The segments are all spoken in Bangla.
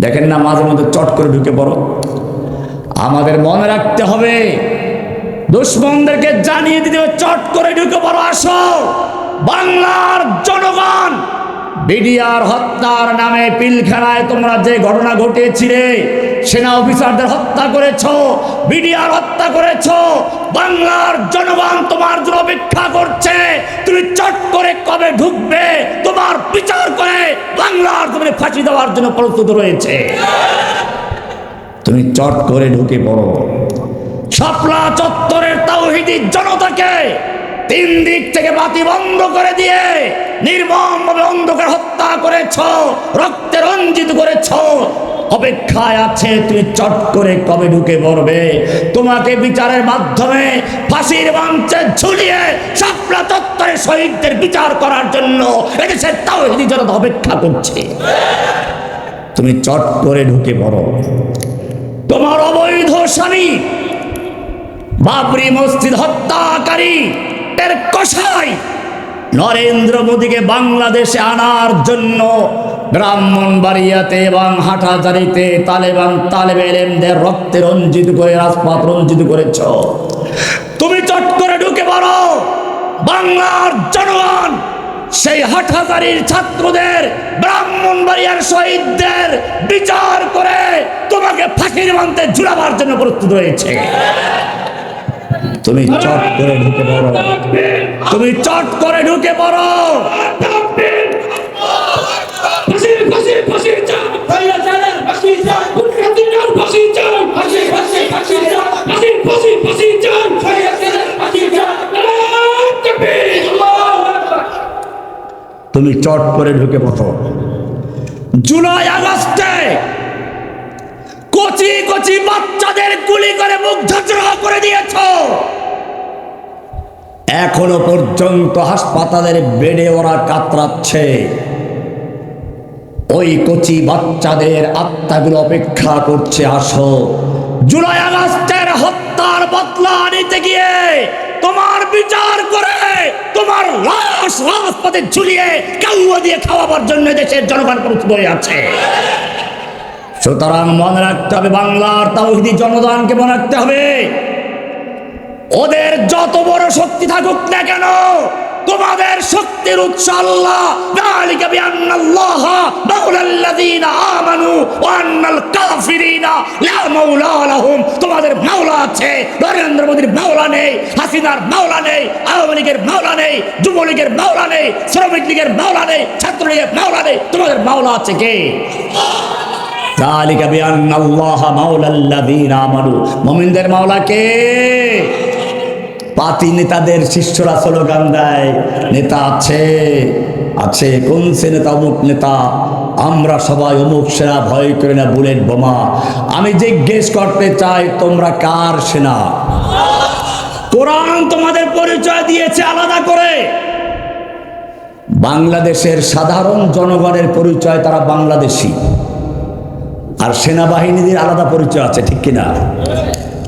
দেখেন না, মাঝে মধ্যে চট করে ঢুকে পড়ো। আমাদের মনে রাখতে হবে, দুশ্মনদেরকে জানিয়ে দিতে হবে, চট করে ঢুকে পড়ো, আসো। বাংলার জনগণ বিডিআর হত্যার নামে পিলখানায় তোমরা যে ঘটনা ঘটিয়েছিলে সেনা অফিসারদের হত্যা করেছ, বিডিআর হত্যা করেছ, বাংলার জনগণ তোমার জন্য অপেক্ষা করছে, তুমি চট করে কবে ঢুকবে, তোমার বিচার করে বাংলার তুমি ফাঁসি দেওয়ার জন্য প্রস্তুত রয়েছে। তুমি চট করে ঢুকে পড়ো। শাপলা চত্বরের তাওহিদি জনতাকে তিন দিক থেকে বাতি বন্ধ করে দিয়ে, নির্মমভাবে অন্ধকার হত্যা করেছ, রক্তে রঞ্জিত করেছ। অপেক্ষায় আছে, তুমি চট করে কবে ঢুকে পড়বে? তোমাকে বিচারের মাধ্যমে ফাঁসির মঞ্চে ঝুলিয়ে শাপলা চত্বরের শহীদদের বিচার করার জন্য এদেশের তাওহিদি জনতা অপেক্ষা করছে। তুমি চট করে ঢুকে পড়ো। তোমার অবৈধ স্বামী, বাবরি মসজিদ হত্যাকারী এর কষাই নরেন্দ্র মোদীকে বাংলাদেশে আনার জন্য ব্রাহ্মণবাড়িয়াতে এবং হাটাজারিতে তালেবান তালেব এলেমদের রক্তে রঞ্জিত করে, রাজপথ রঞ্জিত করেছ। তুমি চট করে ঢুকে পড়ো। বাংলার জনগণ, সেই হাটহাজারির ছাত্রদের, ব্রাহ্মণবাড়িয়ার শহীদদের বিচার করে তোমাকে ফাঁকির মানতে ঝুলাবার জন্য প্রস্তুত হয়েছে তুমি চট করে ঢুকে পড়ো। তুমি চট করে ঢুকে পড়ো। তুমি চট করে ঢুকে পড়ো। জুলাই আগস্টে কচি কচি বাচ্চাদের গুলি করে মুখ ঝাঁচড়া করে দিয়েছ। এখনও পর্যন্ত হাসপাতালের বেডে ওরা কাতরাচ্ছে। ওই কচি বাচ্চাদের আত্মাগুলো অপেক্ষা করছে, আসো। জুলাই আগস্টের হত্যার বদলা নিতে গিয়ে তোমার বিচার করে তোমার লাশ রাজপথে ঝুলিয়ে কাউয়া দিয়ে খাওয়াবার জন্য দেশের জনগণ প্রস্তুত আছে। সুতরাং মনে রাখতে হবে, বাংলার তাওহিদি জনগণকে মনে রাখতে হবে। ওদের যত বড় শক্তি থাকুক না কেন তোমাদের শক্তির উৎস আল্লাহ ذلك بأن الله مولى الذين آمنوا وأن الكافرين لا مولى لهم তোমাদের মাওলা আছে নরেন্দ্র মোদীর মাওলা নেই হাসিনার মাওলা নেই আওয়ামী লীগের মাওলা নেই যুবলীগের মাওলা নেই শ্রমিক লীগের মাওলা নেই ছাত্রলীগের মাওলা নেই তোমাদের মাওলা আছে কে ذلك بأن الله مولى الذين آمنوا মুমিনদের মাওলা কে পাতি নেতাদের শিষ্যরা স্লোগান দেয়, নেতা আছে আছে, কোন সে নেতা, অমুক নেতা, আমরা সবাই অমুক সেনা, ভয় করে না, বুলেট বোমা। আমি জিজ্ঞেস করতে চাই, তোমরা কার সেনা? কোরআন তোমাদের পরিচয় দিয়েছে আলাদা করে। বাংলাদেশের সাধারণ জনগণের পরিচয় তারা বাংলাদেশি। আর সেনাবাহিনীদের আলাদা পরিচয় আছে, ঠিক কিনা?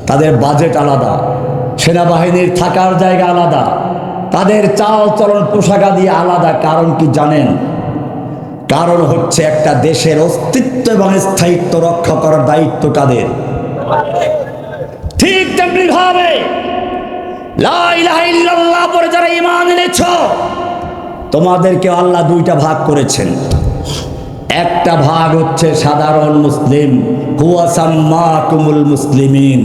তাদের বাজেট আলাদা। সেনাবাহিনীর থাকার জায়গা আলাদা। তাদের চাল চলন পোশাক পোশাকাদি আলাদা, কারণ কি জানেন? কারণ হচ্ছে একটা দেশের অস্তিত্ব এবং স্থায়িত্ব রক্ষা করার দায়িত্ব কাদের? ঠিক তেমনি ভাবে যারা ইমান এনেছ তোমাদেরকে আল্লাহ দুইটা ভাগ করেছেন। একটা ভাগ হচ্ছে সাধারণ মুসলিম। হুয়াসাম্মা কুমুল মুসলিমিন।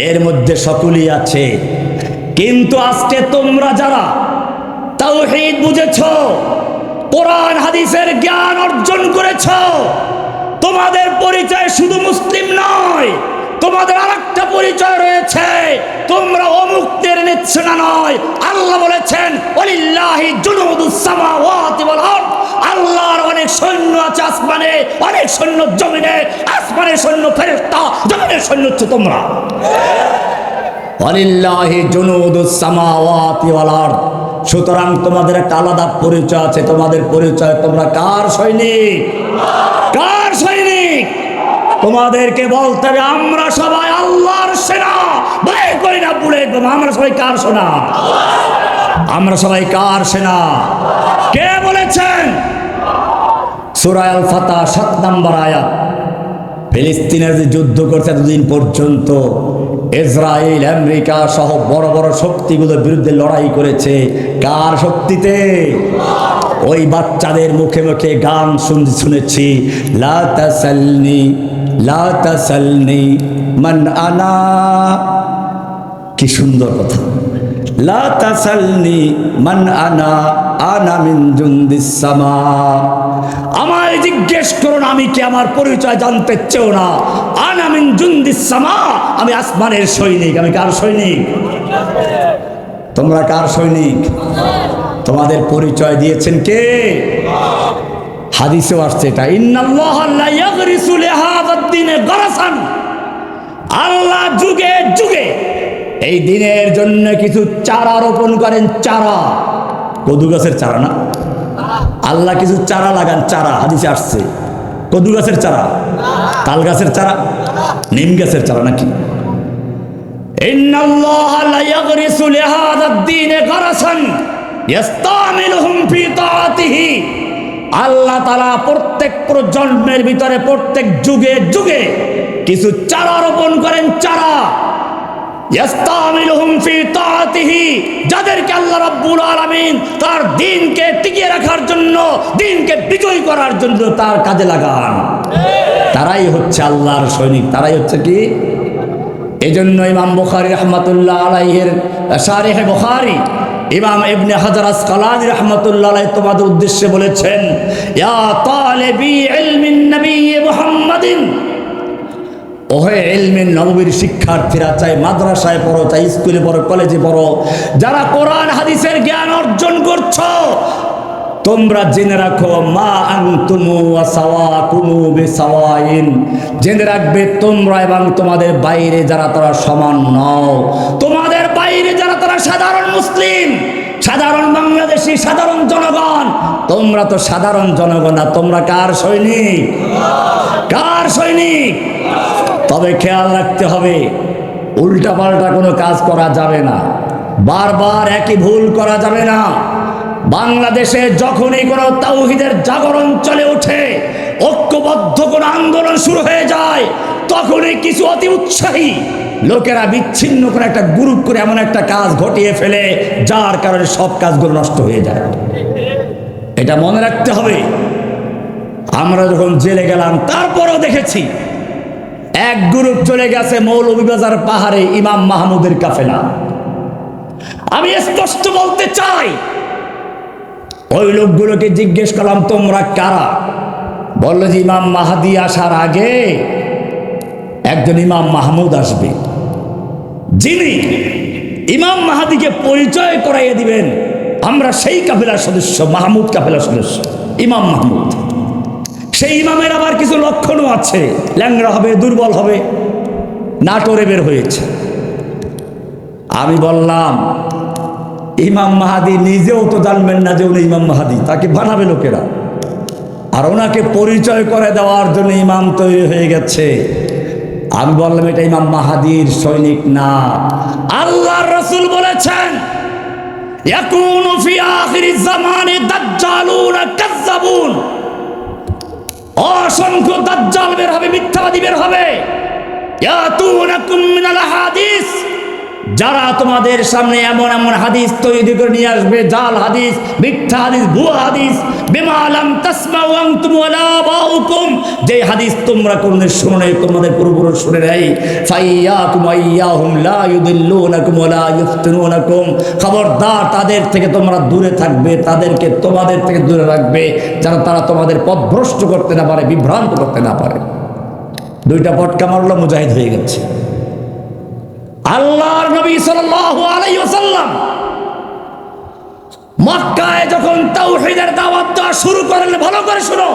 এর মধ্যে সকলই আছে। কিন্তু আজকে তোমরা যারা তাওহীদ বুঝেছ, কোরআন, হাদিসের জ্ঞান অর্জন করেছ, তোমাদের পরিচয় শুধু মুসলিম নয়, তোমাদের আরেকটা পরিচয় রয়েছে। তোমরা অমুক্তের নিচ্ছ না নয়। আল্লাহ বলেছেন, ওলিল্লাহি জুনুদুস আছে আসমানে, অনেক সৈন্য জমিনে, আসমানের সৈন্য ফেরেশতা, জমিনের সৈন্য হচ্ছে তোমরা। সুতরাং তোমাদের একটা আলাদা পরিচয় আছে, তোমাদের পরিচয় তোমরা কার সৈনিক? কার সৈনিক? তোমাদেরকে বলতে হবে, আমরা সবাই আল্লাহর সেনা। ভয় করি না বুড়ে আমরা সবাই কার সেনা? আমরা সবাই কার সেনা? কে বলেছেন? সুরায় আল ফাতা সাত নাম্বার আয়াত। ফিলিস্তিনের যে যুদ্ধ করছে এতদিন পর্যন্ত ইসরায়েল আমেরিকা সহ বড় বড় শক্তিগুলোর বিরুদ্ধে লড়াই করেছে। কার শক্তিতে? ওই বাচ্চাদের মুখে মুখে গান শুন শুনেছি। লা তাসালনি লা তাসালনি, মান আনা। কি সুন্দর কথা। আনা আমায় জিজ্ঞেস করুন আমি আমার পরিচয় জানতে না। আমি আসমানের সৈনিক, আমি সৈনিক? তোমরা কার সৈনিক? তোমাদের পরিচয় দিয়েছেন কে? হাদিসেও আসছে এটা। আল্লাহ যুগে যুগে এই দিনের জন্য কিছু চারা রোপণ করেন, চারা। কদু গাছের চারা না? আল্লাহ কিছু চারা লাগান, চারা। হাদিসে আসছে। কদু গাছের চারা, তাল গাছের চারা, নিম গাছের চারা নাকি? আল্লাহ তাআলা প্রত্যেক প্রজন্মের ভিতরে প্রত্যেক যুগে যুগে কিছু চারা রোপণ করেন, চারা। যাদেরকে আল্লাহ রাব্বুল আলামিন তার দিনকে টিকিয়ে রাখার জন্য, দিনকে বিজয় করার জন্য তার কাজে লাগান। তারাই হচ্ছে আল্লাহর সৈনিক। তারাই হচ্ছে কি? এজন্য ইমাম বুখারী রহমতুল্লাহ আলাইহের, শারিহে বুখারী, ইমাম ইবনে হাজার আসকালানি রহমতুল্লাহ আলাইহি তোমাদের উদ্দেশ্যে বলেছেন, ইয়া তালিবি ইলমিন নবী মুহাম্মাদিন ওহে এলমেন নববীর শিক্ষার্থীরা চাই মাদ্রাসায় পড়ো চাই স্কুলে পড়ো, কলেজে পড়ো। যারা কোরআন, হাদিসের জ্ঞান অর্জন করছ, তোমরা জেনে রাখো, মা আনতুমু ওয়াসাওয়া কুমু বিসাওয়াইন। জেনে রাখবে তোমরা এবং তোমাদের বাইরে যারা তারা সমান নও। তোমাদের বাইরে যারা তারা সাধারণ মুসলিম, সাধারণ বাংলাদেশি, সাধারণ জনগণ, তোমরা তো সাধারণ জনগণ না, তোমরা কার সৈনিক? কার সৈনিক? তবে খেয়াল রাখতে হবে, উল্টাপাল্টা কোনো কাজ করা যাবে না। বারবার একই ভুল করা যাবে না। বাংলাদেশে যখনই কোনো তাওহিদের জাগরণ চলে ওঠে, ঐক্যবদ্ধ কোনো আন্দোলন শুরু হয়ে যায়, তখনই কিছু অতি উৎসাহী লোকেরা বিচ্ছিন্ন করে একটা গ্রুপ করে এমন একটা কাজ ঘটিয়ে ফেলে, যার কারণে সব কাজগুলো নষ্ট হয়ে যায়। এটা মনে রাখতে হবে। আমরা যখন জেলে গেলাম, তারপরেও দেখেছি এক গ্রুপ চলে গেছে মৌলভীবাজার পাহাড়ে ইমাম মাহমুদের কাফেলা। আমি স্পষ্ট বলতে চাই, ওই লোকগুলোকে জিজ্ঞেস করলাম, তোমরা কারা? বলল যে, ইমাম মাহাদি আসার আগে একজন ইমাম মাহমুদ আসবে। যিনি ইমাম মাহাদিকে পরিচয় করাইয়ে দিবেন, আমরা সেই কাফেলার সদস্য, মাহমুদ কাফেলার সদস্য, ইমাম মাহমুদ। সেই ইমামের আবার কিছু লক্ষণও আছে। ল্যাংড়া হবে, দুর্বল হবে, নাটোরে বের হয়েছে। আমি বললাম, ইমাম মাহাদি নিজেও তো জানবেন না যে উনি ইমাম মাহাদি, তাকে বানাবে লোকেরা। আর ওনাকে পরিচয় করে দেওয়ার জন্য ইমাম তৈরি হয়ে গেছে। আমি বললাম, এটা ইমাম মাহাদির সৈনিক না। আল্লাহর রসুল বলেছেন, ইয়াকুনু ফি আখিরি জামানে দাজ্জালুনা কাজ্জাবুন। অসংখ্য দাজ্জাল বের হবে মিথ্যাবাদী বের হবে। ইয়াতুনাকুম মিনাল হাদিস। যারা তোমাদের সামনে এমন এমন হাদিস তৈরি করে নিয়ে আসবে, জাল হাদিস, মিথ্যা হাদিস, ভুয়া হাদিস বাউকুম যে হাদিস তোমরা নাই, তোমাদের পূর্বপুরুষ শুনে নাই ফাইয়াকুম আইয়াহুম লা ইউদিল্লুনাকুম ওয়ালা ইফতিনুনাকুম খবরদার তাদের থেকে তোমরা দূরে থাকবে, তাদেরকে তোমাদের থেকে দূরে রাখবে যারা তারা তোমাদের পথভ্রষ্ট করতে না পারে, বিভ্রান্ত করতে না পারে। দুইটা পটকা মারলো, মুজাহিদ হয়ে গেছে। আল্লাহর নবী সাল্লাল্লাহু আলাইহি ওয়াসাল্লাম মক্কায় যখন তাওহীদের দাওয়াত দেওয়া শুরু করলেন ভালো করে শুনো।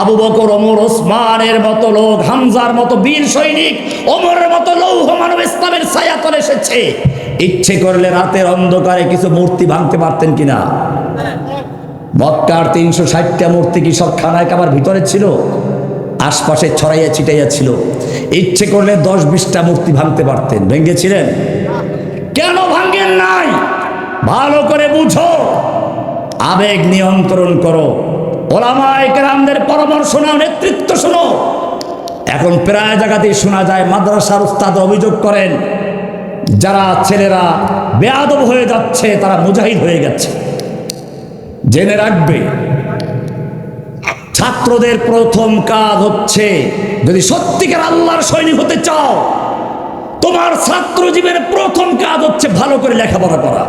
আবু বকর, ওমর, ওসমানের মতো লোক, হামজার মতো বীর সৈনিক, ওমরের মতো লৌহ মানব ইসলামের ছায়া তলে এসেছে। ইচ্ছে করলে রাতের অন্ধকারে কিছু মূর্তি ভাঙতে পারতেন কিনা? মক্কার তিনশো ষাটটা মূর্তি কি সব খানায় কাবার ভিতরে ছিল? আশপাশে ছড়াইয়া ছিটাইয়া ছিল। ইচ্ছে করলে দশ বিশটা মূর্তি ভাঙতে পারতেন। ভেঙেছিলেন কেন ভাঙেন নাই? ভালো করে বুঝো। আবেগ নিয়ন্ত্রণ করো। ওলামায় কেরামদের পরামর্শ নাও, নেতৃত্ব শোনো। এখন প্রায় জায়গাতেই শোনা যায়, মাদ্রাসার উস্তাদ অভিযোগ করেন, যারা ছেলেরা বেয়াদব হয়ে যাচ্ছে, তারা মুজাহিদ হয়ে গেছে। জেনে রাখবে ছাত্রদের প্রথম কাজ হচ্ছে যদি সত্যিকার আল্লাহর সৈনিক হতে চাও তোমার ছাত্র জীবনের প্রথম কাজ হচ্ছে ভালো করে লেখাপড়া করা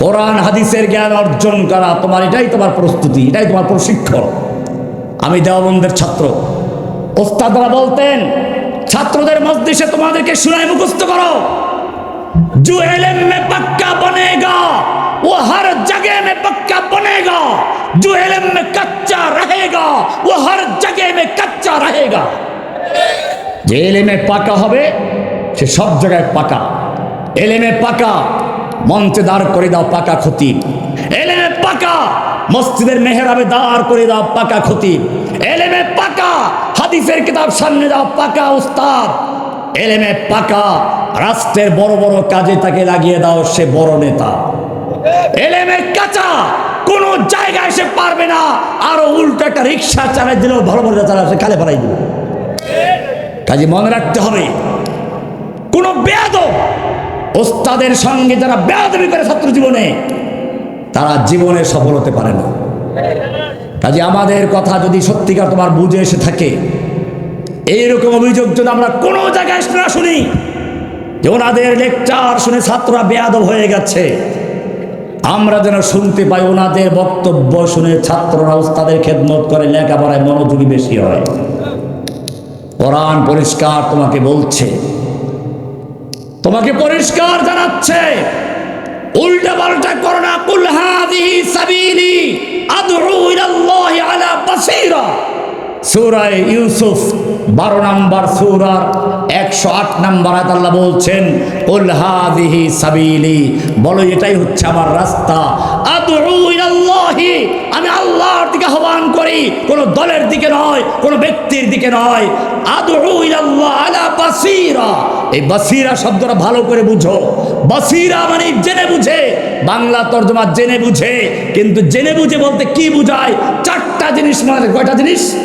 কোরআন হাদিসের জ্ঞান অর্জন করা তোমার এটাই তোমার প্রস্তুতি এটাই তোমার প্রশিক্ষণ আমি দেওবন্দের ছাত্র ওস্তাদরা বলতেন ছাত্রদের মজলিসে তোমাদেরকে শুনাই মুখস্থ করো जो इल्म में पक्का बनेगा वो हर जगह में पक्का बनेगा जो इल्म में कच्चा रहेगा वो हर जगह में कच्चा रहेगा যে এলেমে পাকা হবে সে সব জায়গায় পাকা এলেমে পাকা মঞ্চে দাঁড় করে দাও পাকা ক্ষতি এলেমে পাকা মসজিদের মেহরাবে দাঁড় করে দাও পাকা ক্ষতি এলেমে পাকা হাদিসের কিতাব সামনে দাও পাকা উস্তাদ এলেমে পাকা রাষ্ট্রের বড় বড় কাজে তাকে লাগিয়ে দাও সে বড় নেতা এলেমে কাঁচা কোন জায়গায় সে পারবে না। আরও উল্টো একটা রিক্সা চালাই দিলেও ভালো ভালো চালা সে কালে ফেলাই দিল কাজে মনে রাখতে হবে, কোন বেয়াদ ওস্তাদের সঙ্গে যারা বেয়াদবি করে ছাত্র জীবনে, তারা জীবনে সফল হতে পারে না। কাজে আমাদের কথা যদি সত্যিকার তোমার বুঝে এসে থাকে, এইরকম অভিযোগ যদি আমরা কোনো জায়গায় না শুনি, যে ওনাদের লেকচার শুনে ছাত্ররা বেয়াদব হয়ে গেছে আমরা যেন শুনতে পাই ওনাদের বক্তব্য শুনে ছাত্ররা ওস্তাদের খেদমত করে, লেখাপড়ায় মনোযোগী বেশি হয়। কোরআন পরিষ্কার তোমাকে বলছে। তোমাকে পরিষ্কার জানাচ্ছে। উল্টা পাল্টা করো না। কুল হাদিহি সাবিলি আদউ ইলাল্লাহি আলা বাসীরা। সূরা ইউসুফ 12 নম্বর সুরার একশো আট নম্বর আল্লাহ বলছেন, কুল সাবিলি বলো, এটাই হচ্ছে আমার রাস্তা। আমি আল্লাহর দিকে আহ্বান করি, কোন দলের দিকে নয়, কোন ব্যক্তির দিকে নয়। বাসীরা। এই বাসিরা শব্দটা ভালো করে বুঝো। বাসিরা মানে জেনে বুঝে। বাংলা তর্জমা জেনে বুঝে। কিন্তু জেনে বুঝে বলতে কি বুঝায়? চারটা জিনিস মানে কয়টা জিনিস?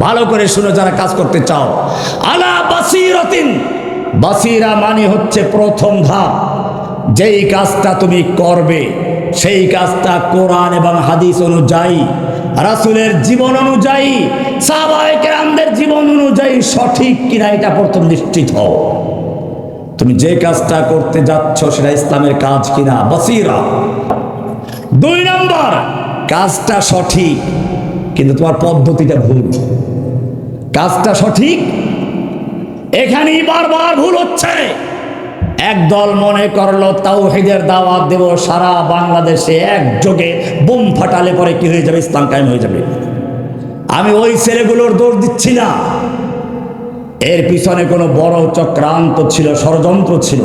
ভালো করে শুনে যারা কাজ করতে চাও। আলা বাসিরাতিন। বাসিরা মানে হচ্ছে প্রথম ধাপ। যেই কাজটা তুমি করবে, সেই কাজটা কোরআন এবং হাদিস অনুযায়ী, রাসুলের জীবন অনুযায়ী সাহবাহিকেরামদের জীবন অনুযায়ী সঠিক কিনা এটা প্রথম নিশ্চিত হও। তুমি যে কাজটা করতে যাচ্ছ সেটা ইসলামের কাজ কিনা? বসিরা। দুই নম্বর, কাজটা সঠিক। কিন্তু তোমার পদ্ধতিটা ভুল। কাজটা সঠিক। এখানেই বারবার ভুল হচ্ছে। একদল মনে করল তাওহিদের দাওয়াত দেব, সারা বাংলাদেশে একযোগে বোম ফাটালে পরে কি হয়ে যাবে? ইসলাম কায়েম হয়ে যাবে। আমি ওই ছেলেগুলোর দোষ দিচ্ছি না। এর পিছনে কোনো বড় চক্রান্ত ছিল, ষড়যন্ত্র ছিল।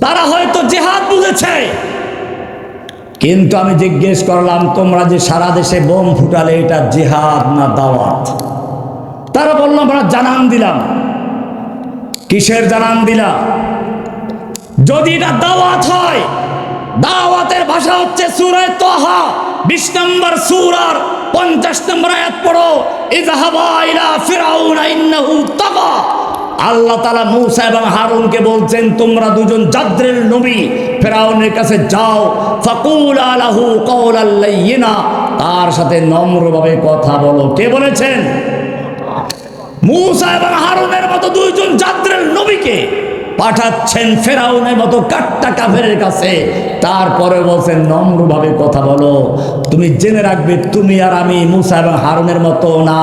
তারা হয়তো জেহাদ বুঝেছে। কিন্তু আমি জিজ্ঞেস করলাম, তোমরা যে সারা দেশে বোম ফুটালে, এটা জেহাদ না দাওয়াত? তারা বললাম আমরা জানান দিলাম। কিসের জানান দিলাম? যদি এটা দাওয়াত হয়, দাওয়াতের ভাষা হচ্ছে সুরায় তোহা, বিশ নম্বর সুরার পঞ্চাশ নম্বর আয়াত পড়ো ইজাহাবা ইলা ফিরাউনা ইন্নাহু আল্লাহ তালা মৌসা এবং হারুনকে বলছেন, তোমরা দুজন জাদ্রের নবী, ফেরাউনের কাছে যাও। ফকুল আলাহু কৌল লাইয়িনা। তার সাথে নম্রভাবে কথা বলো। কে বলেছেন? মুসা এবং হারুনের মতো দুইজন জাদ্রের নবীকে। পাঠাচ্ছেন ফেরাউনের মতো কাট্টা কাফের কাছে। তারপরে বলছেন, নম্রভাবে কথা বলো। তুমি জেনে রাখবে, তুমি আর আমি মুসা এবং হারুনের মতো না।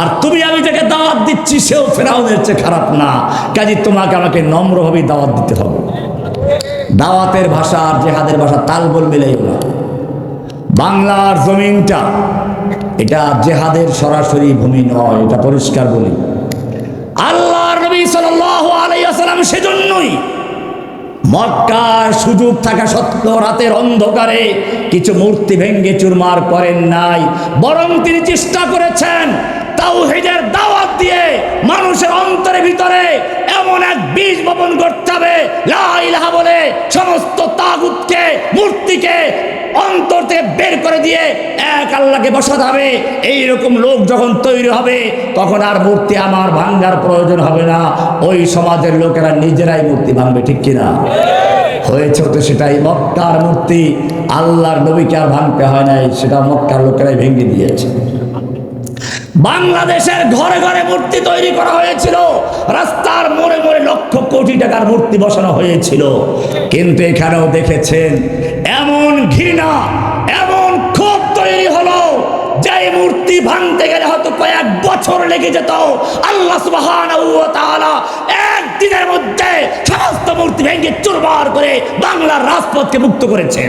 আর তুমি, আমি যাকে দাওয়াত দিচ্ছি, সেও ফেরাউনের চেয়ে খারাপ না। কাজে তোমাকে আমাকে নম্রভাবে দাওয়াত দিতে হবে। দাওয়াতের ভাষা আর জেহাদের ভাষা তালগোল মিলেই না। বাংলার জমিনটা, এটা জেহাদের সরাসরি ভূমি নয়, এটা পরিষ্কার বলি। ওয়াসাল্লাম সেজন্যই মক্কার সুযোগ থাকা সত্ত্বেও রাতের অন্ধকারে কিছু মূর্তি ভেঙ্গে চুরমার করেন নাই। বরং তিনি চেষ্টা করেছেন তাওহীদের হেজের মানুষ মানুষের অন্তরের ভিতরে এমন এক বীজ বপন করতে হবে। লা ইলাহা বলে সমস্ত তাগুতকে, মূর্তিকে অন্তর থেকে বের করে দিয়ে এক আল্লাহকে বসাতে হবে। এইরকম লোক যখন তৈরি হবে, তখন আর মূর্তি আমার ভাঙ্গার প্রয়োজন হবে না। ওই সমাজের লোকেরা নিজেরাই মূর্তি ভাঙবে, ঠিক কিনা? হয়েছে তো সেটাই। মক্কার মূর্তি আল্লাহর নবীকে আর ভাঙতে হয় নাই, সেটা মক্কার লোকেরাই ভেঙে দিয়েছে। বাংলাদেশের ঘরে ঘরে মূর্তি তৈরি করা হয়েছিল। রাস্তার মোড়ে মোড়ে লক্ষ কোটি টাকার মূর্তি বসানো হয়েছিল। কিন্তু এখানেও দেখেছেন, এমন ঘৃণা, এমন ক্ষোভ তৈরি হলো যে মূর্তি ভাঙতে গেলে হয়তো কয়েক বছর লেগে যেত। আল্লাহ সুবহানাহু তাআলা একদিনের মধ্যে সমস্ত মূর্তি ভেঙে চুরমার করে বাংলার রাজপথকে মুক্ত করেছে